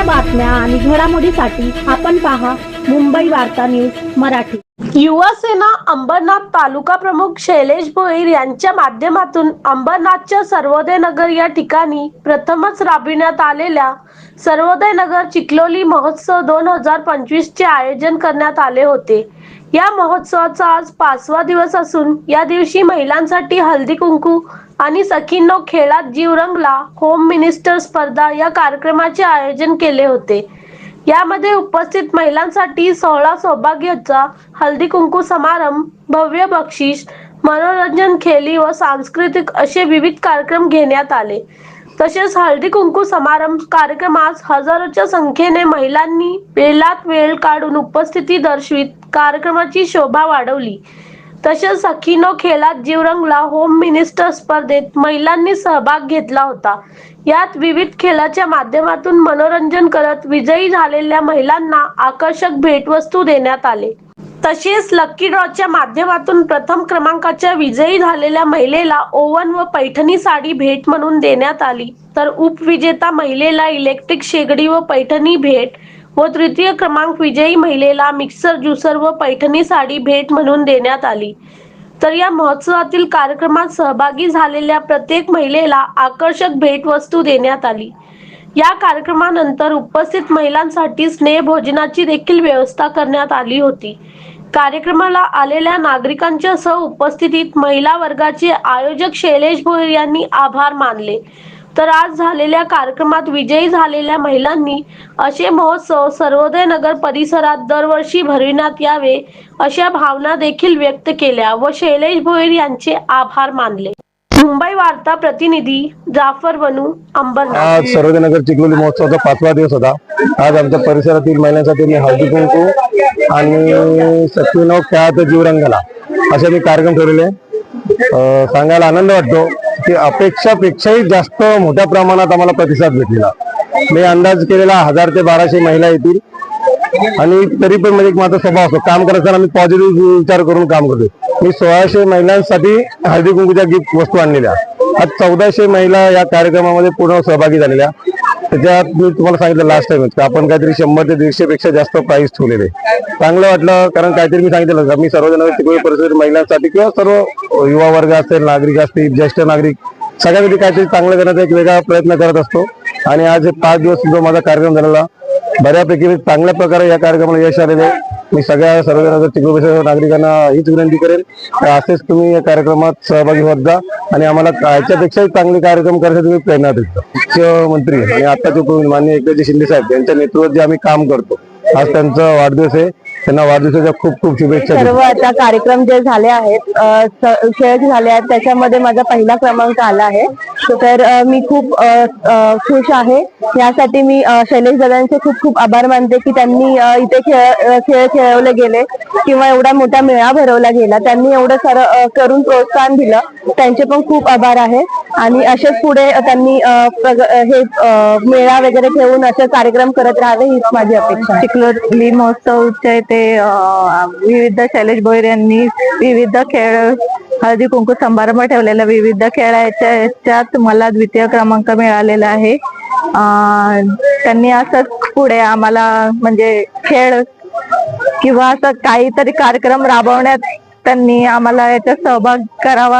आणि घडामोडीसाठी आपण पहा मुंबई वार्ता न्यूज मराठी. युवासेना अंबरनाथ तालुका प्रमुख शैलेश भोईर यांच्या माध्यमातून अंबरनाथच्या सर्वोदय नगर या ठिकाणी प्रथमच राबविण्यात आलेल्या सर्वोदय नगर चिखलोली महोत्सव दोन हजार पंचवीस चे आयोजन करण्यात आले होते. या महोत्सवाचा आज पाचवा दिवस असून या दिवशी महिलांसाठी हळदी कुंकू आणि सखींनो खेळात जीव रंगला होम मिनिस्टर स्पर्धा या कार्यक्रमाचे आयोजन केले होते. यामध्ये उपस्थित महिलांसाठी सोहळा सौभाग्याचा हल्दी कुंकू समारंभ भव्य बक्षीस मनोरंजन खेळी व सांस्कृतिक असे विविध कार्यक्रम घेण्यात आले. तसेच हळदी कुंकू समारंभ कार्यक्रमास हजारोच्या संख्येने महिलांनी वेळात वेळ काढून उपस्थिती दर्शवित कार्यक्रमाची शोभा वाढवली. तसेच सखीनो खेळात जीव रंगला होम मिनिस्टर स्पर्धेत महिलांनी सहभाग घेतला होता. यात विविध खेळाच्या माध्यमातून मनोरंजन करत विजयी झालेल्या महिलांना आकर्षक भेटवस्तू देण्यात आले. तसेच लक्की ड्रॉच्या माध्यमातून प्रथम क्रमांकाच्या विजयी झालेल्या महिलेला ओवन व पैठणी साडी भेट म्हणून देण्यात आली. तर उपविजेता महिलेला इलेक्ट्रिक शेगडी व पैठणी भेट व तृतीय क्रमांक विजयी महिलेला मिक्सर ज्युसर व पैठणी साडी भेट म्हणून देण्यात आली. तर या महोत्सवातील कार्यक्रमात सहभागी झालेल्या प्रत्येक महिलेला आकर्षक भेटवस्तू देण्यात आली. या कार्यक्रमानंतर उपस्थित महिलांसाठी स्नेहभोजनाची देखील व्यवस्था करण्यात आली होती. कार्यक्रमाला आलेल्या नागरिकांच्या सह उपस्थितीत महिला वर्गाचे आयोजक शैलेश भोईर यांनी आभार मानले. तर आज झालेल्या कार्यक्रमात विजयी झालेल्या महिलांनी असे महोत्सव सर्वोदय नगर परिसरात दरवर्षी भरविण्यात यावे अशा भावना देखील व्यक्त केल्या व शैलेश भोईर यांचे आभार मानले. मुंबई वार्ता प्रतिनिधी जाफर बनू अंबरनाथ. आज सर्वजनगर चिखलोली महोत्सवाचा पाचवा दिवस होता. आज आमच्या परिसरातील महिलांसाठी मी हळदी कुंकू आणि सत्यनव खेळात जीवरंगाला असे मी कार्यक्रम ठेवलेले अं, सांगायला आनंद वाटतो. की अपेक्षापेक्षाही जास्त मोठ्या प्रमाणात आम्हाला प्रतिसाद भेटलेला. मी अंदाज केलेला हजार ते बाराशे महिला येतील. आणि तरी पण म्हणजे एक माझा स्वभाव असतो. काम करताना आम्ही पॉझिटिव्ह विचार करून काम करतो मी सोळाशे महिलांसाठी हळदी कुंकूच्या गिफ्ट वस्तू आणलेल्या. आज चौदाशे महिला या कार्यक्रमामध्ये पूर्ण सहभागी झालेल्या. त्याच्यात मी तुम्हाला सांगितलं लास्ट टाइम की आपण काहीतरी शंभर ते दीडशे पेक्षा जास्त प्राइस ठेवलेले चांगलं वाटलं कारण काहीतरी मी सांगितलं का मी सर्वजण चिखली परिसर महिलांसाठी किंवा सर्व युवा वर्ग असतील नागरिक असतील ज्येष्ठ नागरिक सगळ्यांसाठी काहीतरी चांगलं करण्याचा एक वेगळा प्रयत्न करत असतो आणि आज पाच दिवस जो माझा कार्यक्रम झालेला बऱ्यापैकी चांगल्या प्रकारे या कार्यक्रमाला यश आलेले आहे. मी सगळ्या सर्व चिखली नागरिकांना हीच विनंती करेन. असेच तुम्ही या कार्यक्रमात सहभागी होत जा आणि आम्हाला याच्यापेक्षाही चांगले कार्यक्रम करण्यासाठी तुम्ही प्रेरणा देतो मुख्यमंत्री आणि आताचे माननीय एकनाथजी शिंदे साहेब यांच्या नेतृत्वात जे आम्ही काम करतो आज त्यांचा वाढदिवस आहे. त्यांना वाढदिवसाच्या खूप खूप शुभेच्छा. सर्व आता कार्यक्रम जे झाले आहेत खेळ झाले आहेत त्याच्यामध्ये माझा पहिला क्रमांक आला आहे. तर मी खूप खुश आहे. यासाठी मी शैलेश दादांचे खूप खूप आभार मानते की त्यांनी इथे खेळ खेळवले गेले किंवा एवढा मोठा मेळा भरवला गेला. त्यांनी एवढं सारं करून प्रोत्साहन दिलं. त्यांचे पण खूप आभार आहे. आणि असेच पुढे त्यांनी हे मेळा वगैरे ठेवून असे कार्यक्रम करत राहावे हीच माझी अपेक्षा. चिखलोली महोत्सवचे ते विविध शैलेश भोईर यांनी विविध खेळ हळदी कुंकू समारंभ ठेवलेला. विविध खेळाच्या याच्यात मला द्वितीय क्रमांक मिळालेला आहे. त्यांनी असंच पुढे आम्हाला म्हणजे खेळ किंवा असं काहीतरी कार्यक्रम राबवण्यात त्यांनी आम्हाला याच्यात सहभाग करावा.